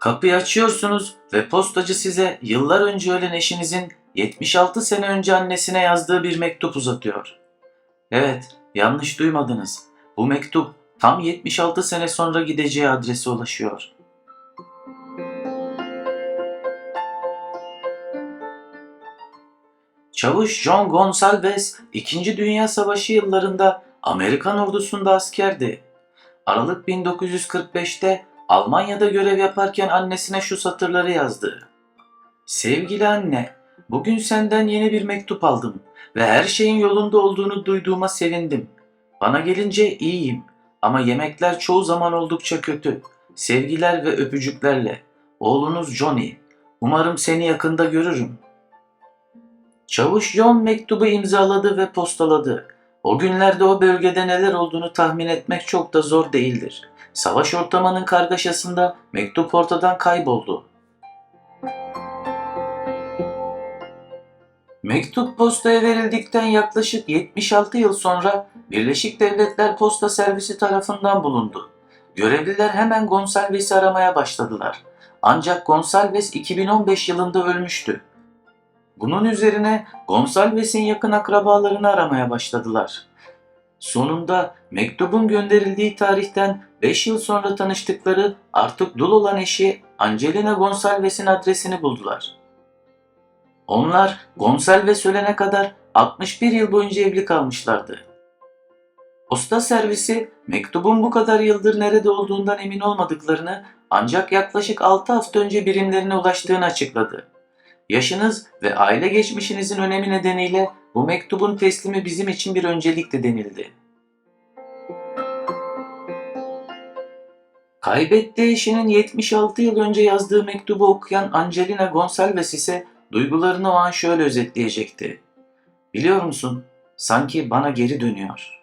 Kapıyı açıyorsunuz ve postacı size yıllar önce ölen eşinizin 76 sene önce annesine yazdığı bir mektup uzatıyor. Evet, yanlış duymadınız. Bu mektup tam 76 sene sonra gideceği adrese ulaşıyor. Çavuş John Gonsalves 2. Dünya Savaşı yıllarında Amerikan ordusunda askerdi. Aralık 1945'te Almanya'da görev yaparken annesine şu satırları yazdı. Sevgili anne, bugün senden yeni bir mektup aldım ve her şeyin yolunda olduğunu duyduğuma sevindim. Bana gelince iyiyim ama yemekler çoğu zaman oldukça kötü. Sevgiler ve öpücüklerle. Oğlunuz Johnny. Umarım seni yakında görürüm. Çavuş John mektubu imzaladı ve postaladı. O günlerde o bölgede neler olduğunu tahmin etmek çok da zor değildir. Savaş ortamının kargaşasında mektup ortadan kayboldu. Mektup postaya verildikten yaklaşık 76 yıl sonra Birleşik Devletler Posta Servisi tarafından bulundu. Görevliler hemen Gonsalves'i aramaya başladılar. Ancak Gonsalves 2015 yılında ölmüştü. Bunun üzerine Gonsalves'in yakın akrabalarını aramaya başladılar. Sonunda mektubun gönderildiği tarihten 5 yıl sonra tanıştıkları artık dul olan eşi Angelina Gonsalves'in adresini buldular. Onlar Gonsalves ölene kadar 61 yıl boyunca evli kalmışlardı. Posta servisi mektubun bu kadar yıldır nerede olduğundan emin olmadıklarını ancak yaklaşık 6 hafta önce birimlerine ulaştığını açıkladı. Yaşınız ve aile geçmişinizin önemi nedeniyle bu mektubun teslimi bizim için bir öncelikti denildi. Kaybettiği eşinin 76 yıl önce yazdığı mektubu okuyan Angelina Gonsalves ise duygularını o an şöyle özetleyecekti. Biliyor musun? Sanki bana geri dönüyor.